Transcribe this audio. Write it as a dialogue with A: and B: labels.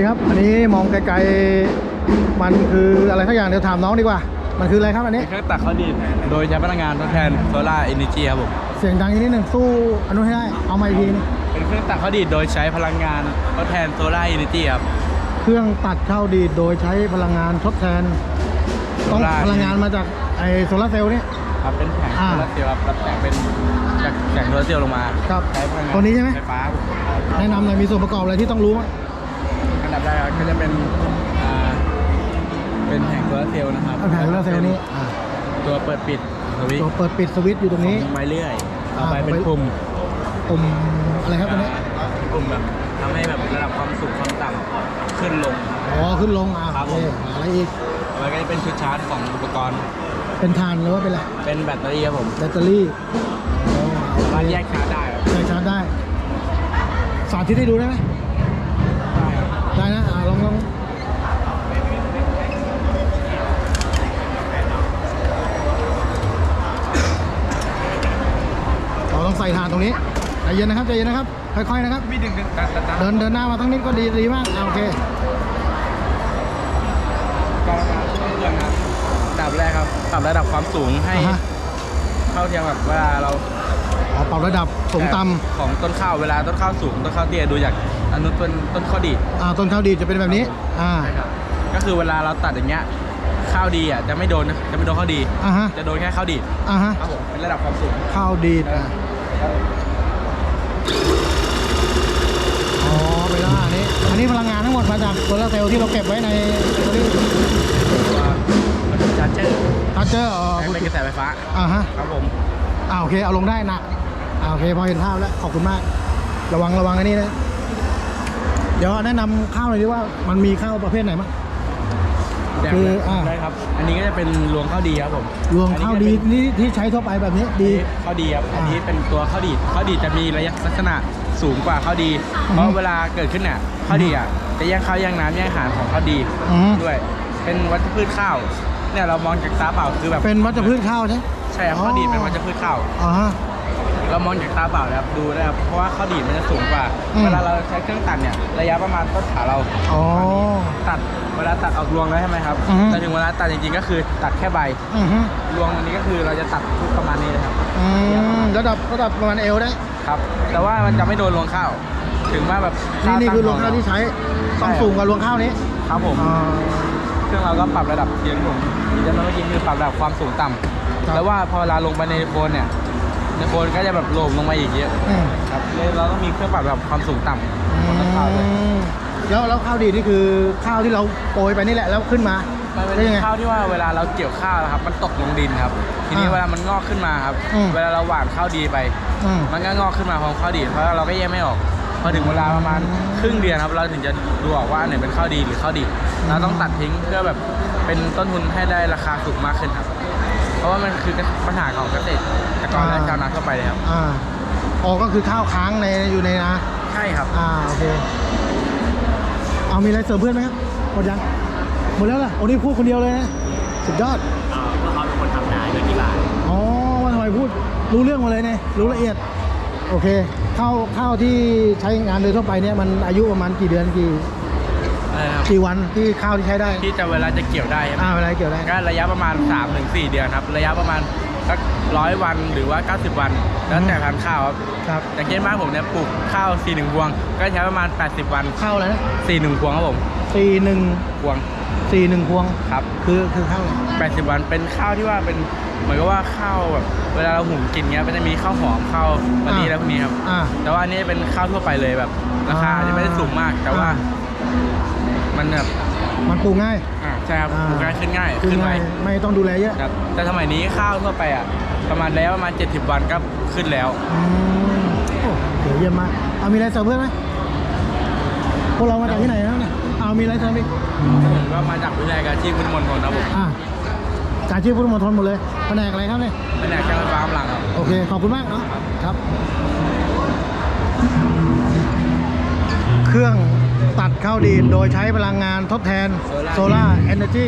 A: ดีครับ อันนี้มองไกลๆ มันคืออะไรสักอย่างเดี๋ยวถามน้องดีกว่า มันคืออะไรครับอันนี้
B: เป็นเครื่องตักข้าวดีดโดยใช้พลังงานทดแทนโซลาร์เอเนจีครับผม
A: เสียงดังอีกนิดหนึ่งสู้อันนู้นให้ได้ เอามาอีกทีนึง
B: เป็นเครื่องตักข้าวดีดโดยใช้พลังงานทดแทนโซลาร์เอเนจีครับ
A: เครื่องตัดข้าวดีดโดยใช้พลังงานทดแทน ต้อง
B: โซล่าร์
A: พลังงานมาจากไอโซลาร์เซลล์นี่
B: ครับเป็นแผง
A: อ่า
B: โซลาร์เซลล์ครับรับแสงเป็นจากแสงโซลาร์เซลล์ลงมา
A: ครับ
B: ใช้พลังงาน
A: ตัวนี้ใช่ไหม
B: ไฟฟ้าครับผม
A: แนะนำหน่อยมีส่วนประกอบอะไรที่ต้องรู้มั้ง
B: อั นดับแรกก็จะเป็นอ่าเป็นแผงโซลาร์เซลล์นะครับ
A: เอาแผงโซลาร์เซลล์นี้อ่า
B: ตัวเปิดปิดสวิตช์
A: ตัวเปิดปิดสวิตช์อยู่ตรงนี้
B: ไม้เลื่อยต่อไป
A: อ่า
B: เป็นปุ่ม
A: ปุ่มอะไรครับตัวนี้
B: ปุ่มแบบทำให้แบบระดับความสูงความต่ำขึ้นลง
A: อ๋อขึ้นลงอะ
B: ครับ
A: โอเคอะไรอีก
B: แล้วก็จะเป็นชุดชาร์จของอุปกรณ์
A: เป็นทานหรือว่าเป็นอะไร
B: เป็นแบตเตอรี่ครับผม
A: แบตเตอรี่อ๋อ
B: สามารถแยกชาร์จได้ครับ
A: ใช้ชาร์จได้ สาธิตให้ดูได้ไหม
B: ได้ครับ
A: ได้นะอ่า ลงลงเราต้องใส่ฐานตรงนี้ใจเย็นนะครับใจเย็นนะครับ ค่อยๆนะครับ
B: ม่ดึงดึงตัดตัดตัด
A: เดินเดินหน้ามาทั้งนิดก็ดีดีมากอ่าโอเค
B: กรการช่วยเรื่องครับดับแรกครับปรับระดับความสูงให้
A: อ่าฮะ
B: เท่าเทียมกับเวลาเรา
A: ปรับระดับสูงต่
B: ของต้นข้าวเวลาต้นข้าวสูงต้นข้าวเตี้ยดูจากอนุต้นต้นข้าวดีดำ
A: อ่าต้นข้าวดีจะเป็นแบบนี้อ่า
B: ใช่ครับก็คือเวลาเราตัดอย่างเงี้ยข้าวดีอะจะไม่โดนจะไม่โดนข้าวดี
A: อ่าฮะ
B: จะโดนแค่ข้าวดีด
A: อ่าฮะ
B: ครับผมเป็นระดับความสูง
A: ข้าวดีดอะอ๋อไปแล้วอันนี้อันนี้พลังงานทั้งหมดมาจากโซลาร์เซลล์ที่เราเก็บไว้ในตัวนี้
B: ตัวชาร์เจอร์
A: ทัชเจอร์อ๋อ
B: แปลงเป็นกระแสไฟฟ้า
A: อ่าฮะ
B: ครับผม
A: อ่าโอเคเอาลงได้หนักอ่า โอเคพอเห็นภาพแล้วขอบคุณมาก ระวังระวังอันนี้นะ เดี๋ยวแนะนำข้าวหน่อยดิว่ามันมีข้าวประเภทไหนมั้งคืออ่า
B: ได้ครับ อันนี้ก็จะเป็นรวงข้าวดีครับผม
A: รวมข้าวดีนี่ที่ใช้ทั่วไปแบบนี้
B: ดี
A: ดี
B: ข้าวดีครับ
A: อ่า
B: อันนี้เป็นตัวข้าวดีดข้าวดีดจะมีระยะลักษณะสูงกว่าข้าวดี
A: อือฮึ
B: เพราะเวลาเกิดขึ้นเนี่ยข้าวดีอะจะแย่งข้าวแย่งน้ำแย่งอาหารของข้าวดี
A: อือฮึ
B: ด้วย เป็นวัชพืชข้าวเนี่ยเรามองจากตาเปล่าคือแบบ
A: เป็นวัชพืชข้าวใช่ไหม
B: ใช่ครับข้าวดีดเป็นวัชพืชข้าว
A: อ่าฮะ
B: เรามองจากตาเปล่านะครับดูนะครับเพราะว่าข้าวดีดมันจะสูงกว่า
A: อืม
B: เวลาเราใช้เครื่องตัดเนี่ยระยะประมาณต้นขาเรา
A: อ๋อ
B: ตัดเวลาตัดออกรวงแล้วใช่ไหมครับ
A: อือฮึ
B: แต่ถึงเวลาตัดจริงๆก็คือตัดแค่ใบ
A: อือฮึ
B: รวงอันนี้ก็คือเราจะตัดประมาณนี้เลยครับ
A: อืมระดับระดับประมาณเอวได้
B: ครับ แต่ว่ามันจะไม่โดนรวงข้าว ถึงว่าแบบ
A: นี่นี่
B: ตั้
A: คือรวงข้าวที่ใช้ต้องสูงกว่ารวงข้าวนี้
B: ครับผม
A: อ่า
B: เครื่องเราก็ปรับระดับเสียงผมที่จะเมื่อกี้คือปรับระดับความสูงต่ำ
A: ครับ
B: แล้วว่าพอเวลาลงไปในโคนเนี่ย ในโคนก็จะแบบโหลมลงมาอีกเยอะ
A: อืม
B: ครับเลยเราต้องมีเครื่องปรับระดับความสูงต่ำของต้นข้าวเลย
A: อืมแล้วแล้วข้าวดีนี่คือข้าวที่เราโปรยไปนี่แหละแล้วขึ้นมา
B: มันเป็
A: ได้ยังไง
B: นข้าวที่ว่าเวลาเราเกี่ยวข้าวนะครับ มันตกลงดินครับ ทีนี้
A: อ่า
B: เวลามันงอกขึ้นมาครับ
A: อืม
B: เวลาเราหว่านข้าวดีไป
A: อืม
B: มันก็งอกขึ้นมาพร้อมข้าวดีเพราะเราก็แยกไม่ออก พอถึงเวลาประมาณครึ่งเดือนครับ เราถึงจะดูออกว่าอันไหนเป็นข้าวดีหรือข้าวดิบเราต้องตัดทิ้งเพื่อแบบเป็นต้นทุนให้ได้ราคาสูงมากขึ้นครับ เพราะว่ามันคือปัญหาของเกษตรกรและชาวนาทั่วไปเลยครับ
A: อ่าอ๋อก็คือข้าวค้างในอยู่ในนา
B: ใช่ครับ
A: อ่าโอเคเอามีอะไรเสริมเพื่อนไหมครับหมดยังหมดแล้วล่ะโอ้นี่พูดคนเดียวเลยนะสุดยอด
B: ก็เขาเป็นคนทำนาด้วยที่บ้าน
A: อ๋อว่าทำไมพูดรู้เรื่องมาเลยเนี่ยรู้ละเอียดโอเคข้าวข้าวที่ใช้งานโดยทั่วไปเนี่ยมันอายุประมาณกี่เดือนกี่ กี่วันที่ข้าวที่ใช้ได้
B: ที่จะเวลาจะเกี่ยวได้ครับ
A: อ่าเวลาเกี่ยวได้
B: ก็ระยะประมาณ 3-4 เดือนครับ ระยะประมาณสักร้อยวันหรือว่า 90 วัน แล้วแต่พันธุ์ข้าวครับ
A: ครับ
B: อย่างเช่นบ้านผมเนี่ยปลูกข้าว4 1พวง ก็ใช้ประมาณ 80 วัน
A: ข้าวอะไรนะ
B: 4 1พวงครับผม
A: สี่หนึ่ง
B: พวง
A: สี่หนึ่งพวง
B: ครับ
A: คือคือข้าวอะไร
B: 80วันเป็นข้าวที่ว่าเป็นเหมือนกับว่าข้าวแบบเวลาเราหุงกินเงี้ยมันจะมีข้าวหอมข้าวมะลิแล้วพวกนี้ครับ
A: อ่า
B: แต่ว่าอันนี้เป็นข้าวทั่วไปเลยแบบราคา
A: อ่า
B: อาจจะไม่ได้สูงมากแต่ว่า
A: อ่า
B: มันแบบ
A: มันปลูกง่าย
B: อ่าใช่ครับ
A: อ่า
B: ปลูกง่ายขึ้นง่าย
A: คือ
B: ขึ้นไว
A: ง่ายไม่ต้องดูแลเยอะ
B: ครับแต่สมัยนี้ข้าวทั่วไปอะประมาณแล้วประมาณ 70 วันก็ขึ้นแล้ว
A: อืมโอ้เดี๋ยวเยี่ยมมากเอามีอะไรเสริมเพื่อนไหมพวกเรามาจากที่ไหนนะเนี่ยเอามีอะไรเสริมอีก
B: ผมก็มาจากวิทยาการอาชีพพุทธมณฑลครับผม
A: อ่าจากชื่อพุทธมณฑลหมดเลยแผนกอะไรครับเนี่ย
B: เป็นแหนกช่างไฟฟ้ากำลังครับ
A: โอเคขอบคุณมากเนาะครับ ข้าวดีดโดยใช้พลังงานทดแทนโซล่าเอเนอร์จี